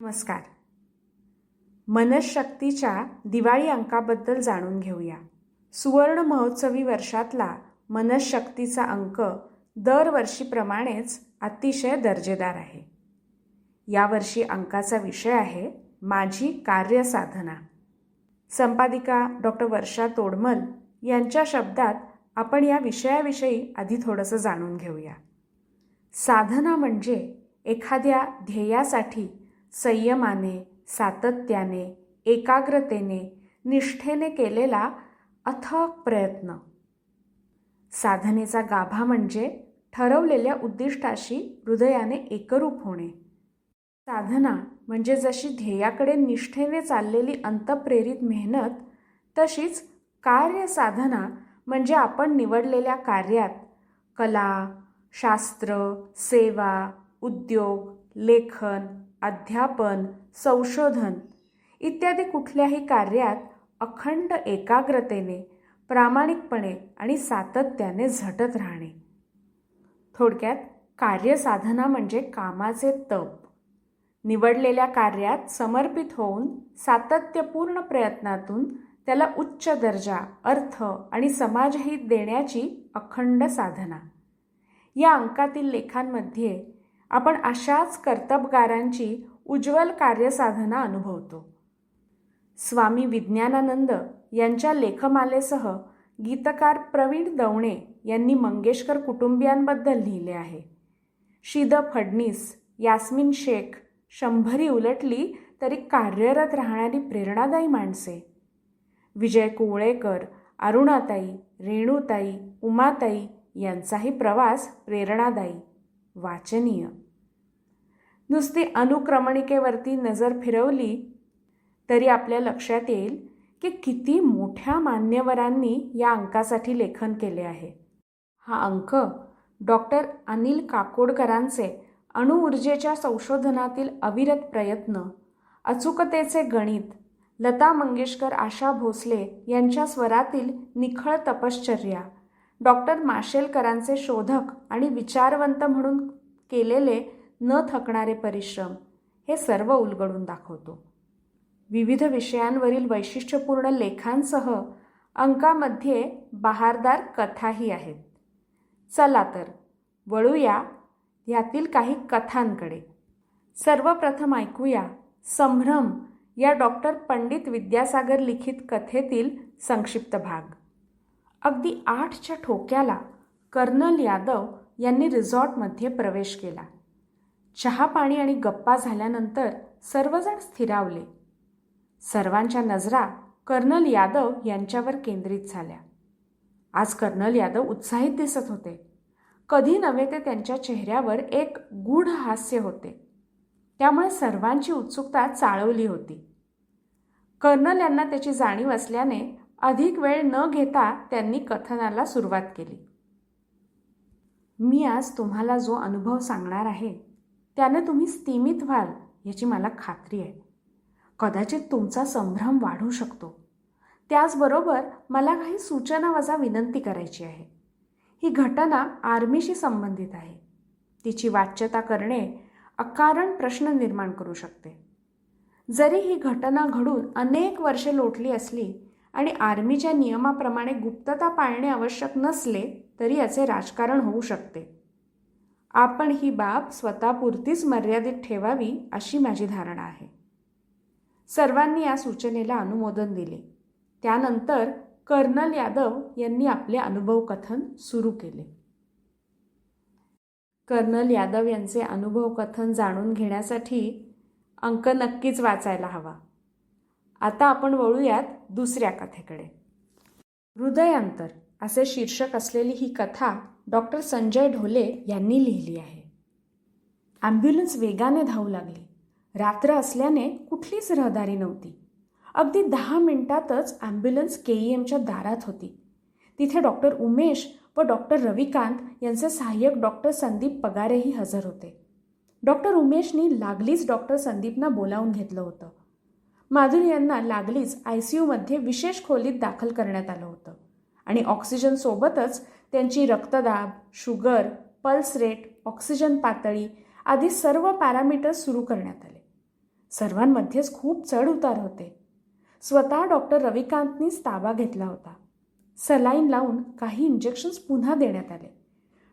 नमस्कार. मनशक्तीच्या दिवाळी अंकाबद्दल जाणून घेऊया. सुवर्ण महोत्सवी वर्षातला मनशक्तीचा अंक दरवर्षीप्रमाणेच अतिशय दर्जेदार आहे. यावर्षी अंकाचा विषय आहे माझी कार्यसाधना. संपादिका डॉक्टर वर्षा तोडमल यांच्या शब्दात आपण या विषयाविषयी आधी थोडंसं जाणून घेऊया. साधना म्हणजे एखाद्या ध्येयासाठी संयमाने सातत्याने एकाग्रतेने निष्ठेने केलेला अथक प्रयत्न. साधनेचा गाभा म्हणजे ठरवलेल्या उद्दिष्टाशी हृदयाने एकरूप होणे. साधना म्हणजे जशी ध्येयाकडे निष्ठेने चाललेली अंतप्रेरित मेहनत तशीच कार्यसाधना म्हणजे आपण निवडलेल्या कार्यात कला शास्त्र सेवा उद्योग लेखन अध्यापन संशोधन इत्यादी कुठल्याही कार्यात अखंड एकाग्रतेने प्रामाणिकपणे आणि सातत्याने झटत राहणे. थोडक्यात कार्यसाधना म्हणजे कामाचे तप. निवडलेल्या कार्यात समर्पित होऊन सातत्यपूर्ण प्रयत्नातून त्याला उच्च दर्जा अर्थ आणि समाजहित देण्याची अखंड साधना. या अंकातील लेखांमध्ये आपण अशाच कर्तबगारांची उज्ज्वल कार्यसाधना अनुभवतो. स्वामी विज्ञानानंद यांच्या लेखमालेसह गीतकार प्रवीण दवणे यांनी मंगेशकर कुटुंबियांबद्दल लिहिले आहे. शिद फडणीस यास्मिन शेख शंभरी उलटली तरी कार्यरत राहणारी प्रेरणादायी माणसे. विजय कुवळेकर अरुणाताई रेणुताई उमाताई यांचाही प्रवास प्रेरणादायी. वाचनीय. नुसती अनुक्रमणिकेवरती नजर फिरवली तरी आपल्या लक्षात येईल की किती मोठ्या मान्यवरांनी या अंकासाठी लेखन केले आहे. हा अंक डॉक्टर अनिल काकोडकरांचे अणुऊर्जेच्या संशोधनातील अविरत प्रयत्न अचूकतेचे गणित लता मंगेशकर आशा भोसले यांच्या स्वरातील निखळ तपश्चर्या डॉक्टर माशेलकरांचे शोधक आणि विचारवंत म्हणून केलेले न थकणारे परिश्रम हे सर्व उलगडून दाखवतो. विविध विषयांवरील वैशिष्ट्यपूर्ण लेखांसह अंकामध्ये बहारदार कथाही आहेत. चला तर वळूया यातील काही कथांकडे. सर्वप्रथम ऐकूया संभ्रम या डॉक्टर पंडित विद्यासागर लिखित कथेतील संक्षिप्त भाग. अगदी आठच्या ठोक्याला कर्नल यादव यांनी रिसॉर्टमध्ये प्रवेश केला. चहा पाणी आणि गप्पा झाल्यानंतर सर्वजण स्थिरावले. सर्वांच्या नजरा कर्नल यादव यांच्यावर केंद्रित झाल्या. आज कर्नल यादव उत्साहित दिसत होते. कधी नव्हे ते त्यांच्या चेहऱ्यावर एक गूढ हास्य होते. त्यामुळे सर्वांची उत्सुकता चाळवली होती. कर्नल यांना त्याची जाणीव असल्याने अधिक वेळ न घेता त्यांनी कथनाला सुरुवात केली. मी आज तुम्हाला जो अनुभव सांगणार आहे त्याने तुम्ही स्तिमित व्हाल याची मला खात्री आहे. कदाचित तुमचा संभ्रम वाढू शकतो. त्याचबरोबर मला काही सूचना वजा विनंती करायची आहे. ही घटना आर्मीशी संबंधित आहे. तिची वाच्यता करणे अकारण प्रश्न निर्माण करू शकते. जरी ही घटना घडून अनेक वर्षे लोटली असली आणि आर्मीच्या नियमाप्रमाणे गुप्तता पाळणे आवश्यक नसले तरी याचे राजकारण होऊ शकते. आपण ही बाब स्वतःपुरतीच मर्यादित ठेवावी अशी माझी धारणा आहे. सर्वांनी या सूचनेला अनुमोदन दिले. त्यानंतर कर्नल यादव यांनी आपले अनुभव कथन सुरू केले. कर्नल यादव यांचे अनुभव कथन जाणून घेण्यासाठी अंक नक्कीच वाचायला हवा. आता आपण वळूयात दुसऱ्या कथेकडे. हृदयांतर असे शीर्षक असलेली ही कथा डॉक्टर संजय ढोले यांनी लिहिली आहे. ॲम्ब्युलन्स वेगाने धावू लागली. रात्र असल्याने कुठलीच रहदारी नव्हती. अगदी दहा मिनिटातच ॲम्ब्युलन्स के ई एमच्या दारात होती. तिथे डॉक्टर उमेश व डॉक्टर रविकांत यांचे सहाय्यक डॉक्टर संदीप पगारेही हजर होते. डॉक्टर उमेशनी लागलीच डॉक्टर संदीपना बोलावून घेतलं होतं. माधुरी यांना लागलीच आय सी यूमध्ये विशेष खोलीत दाखल करण्यात आलं होतं. आणि ऑक्सिजनसोबतच त्यांची रक्तदाब शुगर पल्स रेट ऑक्सिजन पातळी आदी सर्व पॅरामीटर्स सुरू करण्यात आले. सर्वांमध्येच खूप चढ उतार होते. स्वतः डॉक्टर रविकांतनीच ताबा घेतला होता. सलाईन लावून काही इंजेक्शन्स पुन्हा देण्यात आले.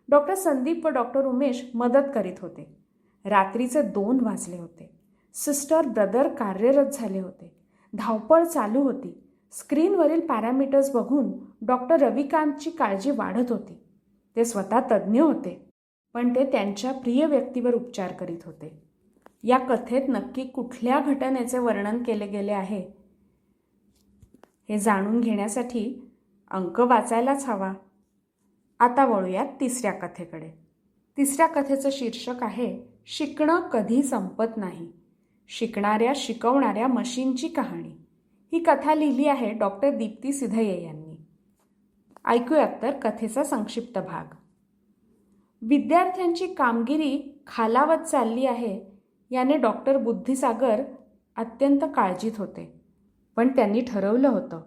डॉक्टर संदीप व डॉक्टर उमेश मदत करीत होते. रात्रीचे दोन वाजले होते. सिस्टर ब्रदर कार्यरत झाले होते. धावपळ चालू होती. स्क्रीनवरील पॅरामीटर्स बघून डॉक्टर रविकांतची काळजी वाढत होती. ते स्वतः तज्ज्ञ होते पण ते त्यांच्या प्रिय व्यक्तीवर उपचार करीत होते. या कथेत नक्की कुठल्या घटनेचे वर्णन केले गेले आहे? हे जाणून घेण्यासाठी अंक वाचायलाच हवा. आता वळूयात तिसऱ्या कथेकडे. तिसऱ्या कथेचं शीर्षक आहे शिकणं कधी संपत नाही. शिकणाऱ्या शिकवणाऱ्या मशीनची कहाणी. ही कथा लिहिली आहे डॉक्टर दीप्ती सिधये यांनी. ऐकूयात तर कथेचा संक्षिप्त भाग. विद्यार्थ्यांची कामगिरी खालावत चालली आहे याने डॉक्टर बुद्धिसागर अत्यंत काळजीत होते. पण त्यांनी ठरवलं होतं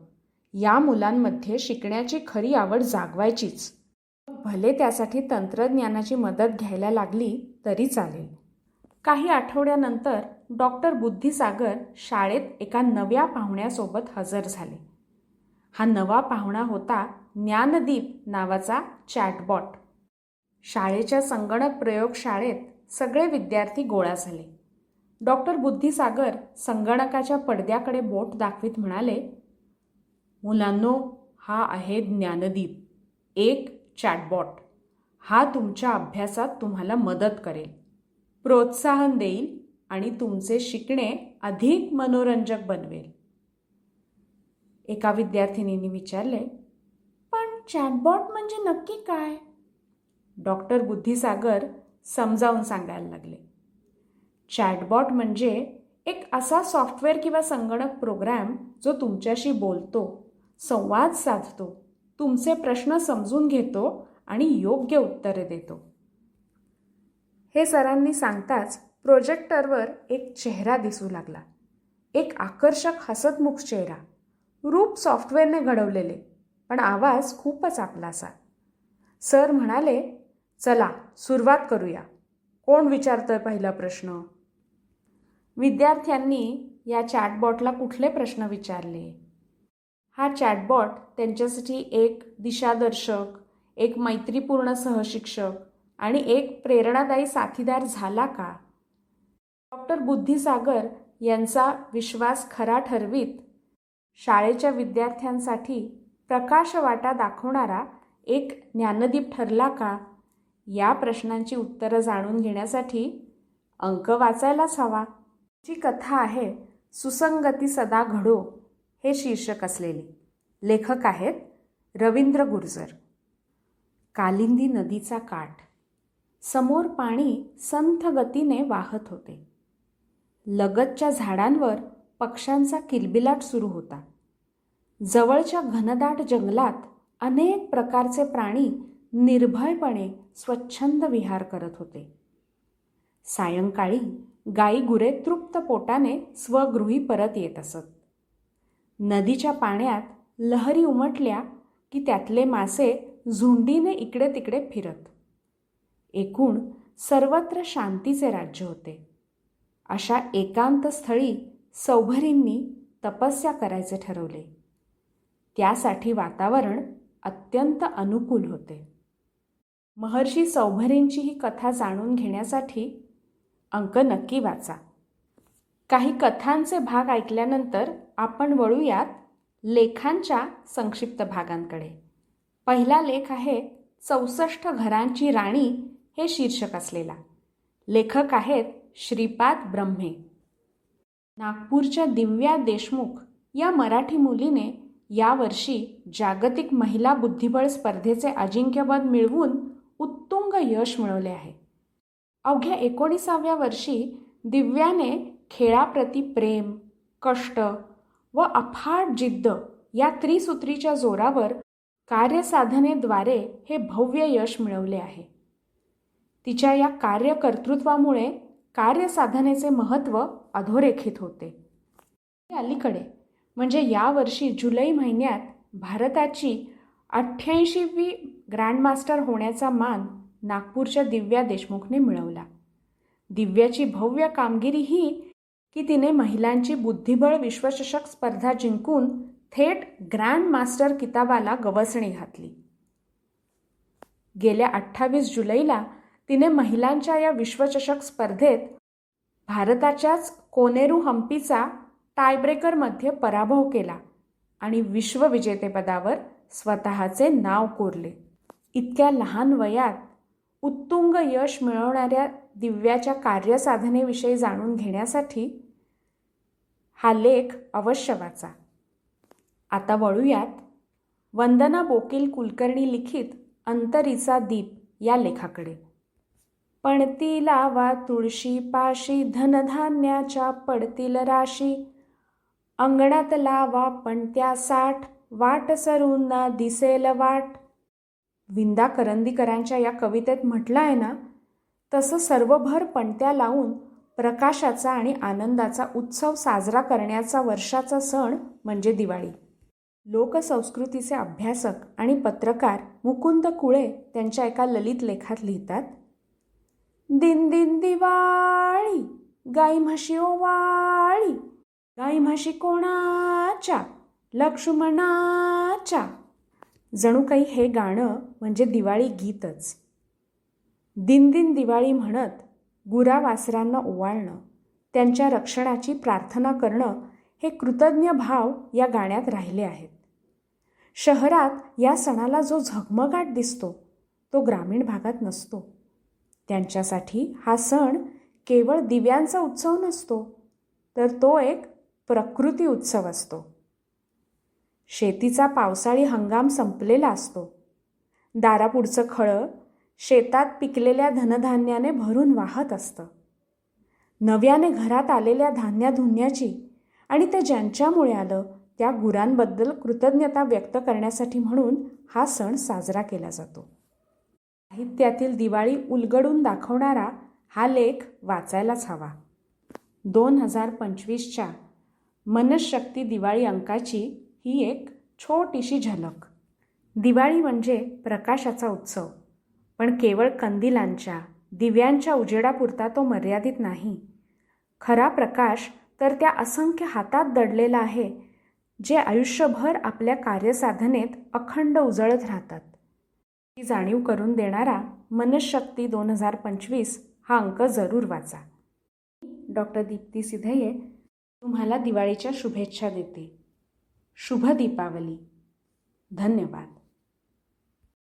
या मुलांमध्ये शिकण्याची खरी आवड जागवायचीच. भले त्यासाठी तंत्रज्ञानाची मदत घ्यायला लागली तरी चालेल. काही आठवड्यानंतर डॉक्टर बुद्धिसागर शाळेत एका नव्या पाहुण्यासोबत हजर झाले. हा नवा पाहुणा होता ज्ञानदीप नावाचा चॅटबॉट. शाळेच्या संगणक प्रयोगशाळेत सगळे विद्यार्थी गोळा झाले. डॉक्टर बुद्धिसागर संगणकाच्या पडद्याकडे बोट दाखवीत म्हणाले मुलांनो हा आहे ज्ञानदीप एक चॅटबॉट. हा तुमच्या अभ्यासात तुम्हाला मदत करेल. प्रोत्साहन देईल आणि तुमचे शिकणे अधिक मनोरंजक बनवेल. एका विद्यार्थिनीने विचारले पण चॅटबॉट म्हणजे नक्की काय? डॉक्टर बुद्धिसागर समजावून सांगायला लागले चॅटबॉट म्हणजे एक असा सॉफ्टवेअर किंवा संगणक प्रोग्रॅम जो तुमच्याशी बोलतो संवाद साधतो तुमचे प्रश्न समजून घेतो आणि योग्य उत्तरे देतो. हे सरांनी सांगताच प्रोजेक्टरवर एक चेहरा दिसू लागला. एक आकर्षक हसतमुख चेहरा. रूप सॉफ्टवेअरने घडवलेले पण आवाज खूपच आपलासा. सर म्हणाले चला सुरुवात करूया. कोण विचारतं पहिला प्रश्न? विद्यार्थ्यांनी या चॅटबॉटला कुठले प्रश्न विचारले? हा चॅटबॉट त्यांच्यासाठी एक दिशादर्शक एक मैत्रीपूर्ण सहशिक्षक आणि एक प्रेरणादायी साथीदार झाला का? डॉक्टर बुद्धिसागर यांचा विश्वास खरा ठरवीत शाळेच्या विद्यार्थ्यांसाठी प्रकाशवाटा दाखवणारा एक ज्ञानदीप ठरला का? या प्रश्नांची उत्तरं जाणून घेण्यासाठी अंक वाचायलाच हवा. जी कथा आहे सुसंगती सदा घडो हे शीर्षक असलेली. लेखक आहेत रवींद्र गुर्जर. कालिंदी नदीचा काठ. समोर पाणी संथ गतीने वाहत होते. लगतच्या झाडांवर पक्ष्यांचा किलबिलाट सुरू होता. जवळच्या घनदाट जंगलात अनेक प्रकारचे प्राणी निर्भयपणे स्वच्छंद विहार करत होते. सायंकाळी गाई गुरे तृप्त पोटाने स्वगृही परत येत असत. नदीच्या पाण्यात लहरी उमटल्या की त्यातले मासे झुंडीने इकडे तिकडे फिरत. एकूण सर्वत्र शांतीचे राज्य होते. अशा एकांत स्थळी सौभरींनी तपस्या करायचे ठरवले. त्यासाठी वातावरण अत्यंत अनुकूल होते. महर्षी सौभरींची ही कथा जाणून घेण्यासाठी अंक नक्की वाचा. काही कथांचे भाग ऐकल्यानंतर आपण वळूयात लेखांच्या संक्षिप्त भागांकडे. पहिला लेख आहे चौसष्ट घरांची राणी हे शीर्षक असलेला. लेखक आहेत श्रीपाद ब्रह्मे. नागपूरच्या दिव्या देशमुख या मराठी मुलीने यावर्षी जागतिक महिला बुद्धिबळ स्पर्धेचे अजिंक्यपद मिळवून उत्तुंग यश मिळवले आहे. अवघ्या एकोणीसाव्या वर्षी दिव्याने खेळाप्रती प्रेम कष्ट व अफाट जिद्द या त्रिसूत्रीच्या जोरावर कार्यसाधनेद्वारे हे भव्य यश मिळवले आहे. तिच्या या कार्यकर्तृत्वामुळे कार्यसाधनेचे महत्त्व अधोरेखित होते. अलीकडे म्हणजे यावर्षी जुलै महिन्यात भारताची अठ्ठ्याऐंशीवी ग्रँडमास्टर होण्याचा मान नागपूरच्या दिव्या देशमुखने मिळवला. दिव्याची भव्य कामगिरी ही की तिने महिलांची बुद्धिबळ विश्वचषक स्पर्धा जिंकून थेट ग्रँड मास्टर किताबाला गवसणी घातली. गेल्या अठ्ठावीस जुलैला तिने महिलांच्या या विश्वचषक स्पर्धेत भारताच्याच कोनेरू हम्पीचा टायब्रेकरमध्ये पराभव केला आणि विश्वविजेतेपदावर स्वतःचे नाव कोरले. इतक्या लहान वयात उत्तुंग यश मिळवणाऱ्या दिव्याच्या कार्यसाधनेविषयी जाणून घेण्यासाठी हा लेख अवश्य वाचा. आता वळूयात वंदना बोकील कुलकर्णी लिखित अंतरीचा दीप या लेखाकडे. पणती लावा तुळशी पाशी धनधान्याच्या पडतील राशी. अंगणात लावा पणत्या साठ वाट सरूंना दिसेल वाट. विंदा करंदीकरांच्या या कवितेत म्हटलं आहे ना तसं सर्वभर पणत्या लावून प्रकाशाचा आणि आनंदाचा उत्सव साजरा करण्याचा वर्षाचा सण म्हणजे दिवाळी. लोकसंस्कृतीचे अभ्यासक आणि पत्रकार मुकुंद कुळे त्यांच्या एका ललित लेखात लिहितात दिन दिन दिवाळी गाई म्हशी ओवाळी. गाई म्हशी कोणाच्या? लक्ष्मणाच्या. जणू काही हे गाणं म्हणजे दिवाळी गीतच. दिन दिन दिवाळी म्हणत गुरा वासरांना ओवाळणं त्यांच्या रक्षणाची प्रार्थना करणं हे कृतज्ञ भाव या गाण्यात राहिले आहेत. शहरात या सणाला जो झगमगाट दिसतो तो ग्रामीण भागात नसतो. त्यांच्यासाठी हा सण केवळ दिव्यांचा उत्सव नसतो तर तो एक प्रकृती उत्सव असतो. शेतीचा पावसाळी हंगाम संपलेला असतो. दारापुढचं खळं शेतात पिकलेल्या धनधान्याने भरून वाहत असतं. नव्याने घरात आलेल्या धान्याधुन्याची आणि ते ज्यांच्यामुळे आलं त्या गुरांबद्दल कृतज्ञता व्यक्त करण्यासाठी म्हणून हा सण साजरा केला जातो. साहित्यातील दिवाळी उलगडून दाखवणारा हा लेख वाचायलाच हवा. दोन हजार पंचवीसच्या मनशक्ती दिवाळी अंकाची ही एक छोटीशी झलक. दिवाळी म्हणजे प्रकाशाचा उत्सव. पण केवळ कंदिलांच्या दिव्यांच्या उजेडापुरता तो मर्यादित नाही. खरा प्रकाश तर त्या असंख्य हातात दडलेला आहे जे आयुष्यभर आपल्या कार्यसाधनेत अखंड उजळत राहतात. ही जाणीव करून देणारा मनशक्ती दोन हजार पंचवीस हा अंक जरूर वाचा. डॉक्टर दीप्ती सिधये तुम्हाला दिवाळीच्या शुभेच्छा देते. शुभ दीपावली. धन्यवाद.